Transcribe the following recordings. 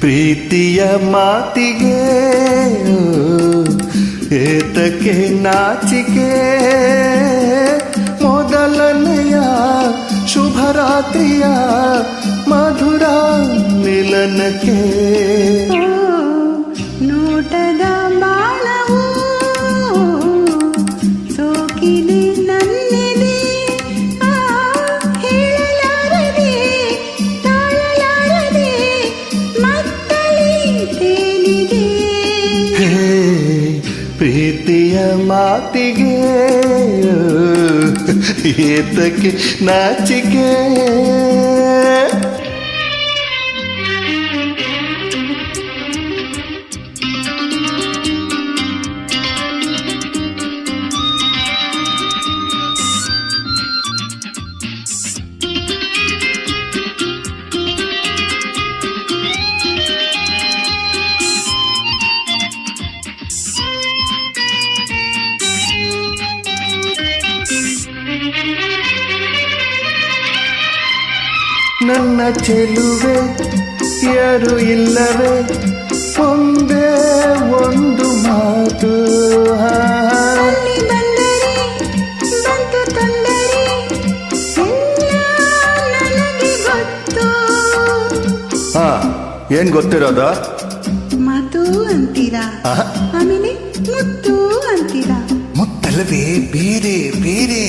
ಪ್ರೀತಿಯ ಮಾತಿಗೆ ಏತಕ್ಕೆ ನಾಚಿಕೆ ಮೊದಲನೆಯ ಶುಭರಾತ್ರಿಯ ಮಧುರ ಮಿಲನಕ್ಕೆ ಪ್ರೀತಿಯ ಮಾತಿಗೆ ಏತಕ್ಕೆ ನಾಚಿಕೆ. ನನ್ನ ಚೆಲುವೆ ಯಾರು ಇಲ್ಲವೇ? ಒಂದೇ ಒಂದು ಮಾತು. ಹಾ. ಅಲ್ಲಿ ಬಂದರೆ ಬಂತು ತೊಂದರೆ. ನನಗೆ ಗೊತ್ತು. ಹಾ ಏನ್ ಗೊತ್ತಿರೋದ? ಮಾತು ಅಂತೀರಾ? ಆಮೇಲೆ ಮುತ್ತು ಅಂತೀರಾ? ಮುತ್ತಲ್ಲವೇ ಬೇರೆ ಬೇರೆ.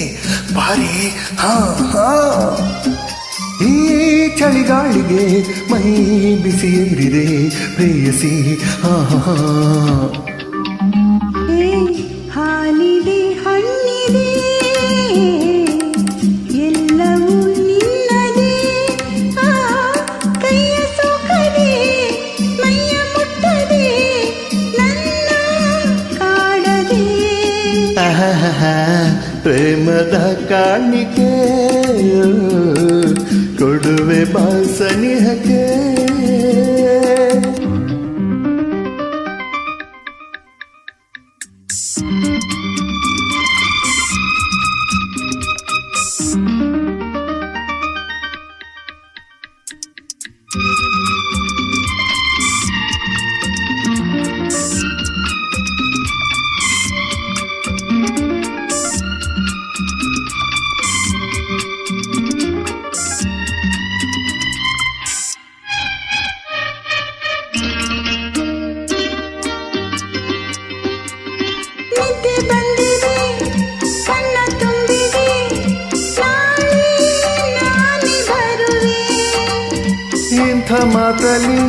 ಬಾರಿ ಹಾ ಹಾ. ಈ ಚಳಿಗಾಳಿಗೆ ಮೈ ಬಿಸಿ ಏರಿದೆ ಪ್ರೇಯಸಿ ಹಾ ಹಾಲಿದೆ ಹಣ್ಣಿದೆ ಎಲ್ಲವೂ ನಿನ್ನದೇ. ಆ ಕೈಯ ಸೋಕದೆ ಮೈಯ ಮುಟ್ಟದೆ ನನ್ನ ಕಾಡದೆ. ಆಹಾಹಾ, ಪ್ರೇಮದ ಕಾಣಿಕೆ. में बाल सनिह के ಇಂಥ ಮಾತಲಿ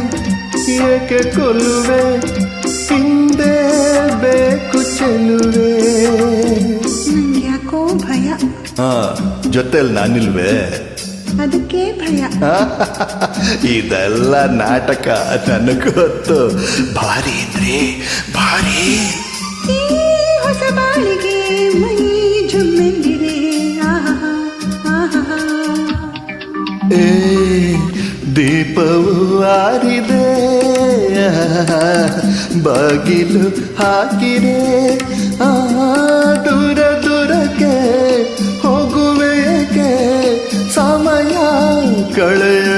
ಏಕೆ ಕೊಲ್ಲುವೆ ಹಿಂದೆ ಬೇಕು ಚೆಲುವೆ ನಂಗೆ ಯಾಕೋ ಭಯ ಹಾ ಜೊತೆಲ್ ನಾನಿಲ್ವೇ ಅದಕ್ಕೆ ಭಯ ಇದೆಲ್ಲ ನಾಟಕ ನನಗೆ ಗೊತ್ತು ಭಾರಿ ಅಂದ್ರೆ ಭಾರಿ ಈ ಹೊಸ ಬಾಳಿಗೆ ಮೈ ಜುಮ್ಮೆಂದಿದೆ ಆಹಾ ಆಹಾ ಏ ದೀಪವು ಆರಿದೆ. ಬಾಗಿಲು ಹಾಕಿರೆ ಆ ದೂರ ದೂರಕ್ಕೆ ಹೋಗುವೆಯಕ್ಕೆ ಸಮಯ ಕಳೆಯದೆ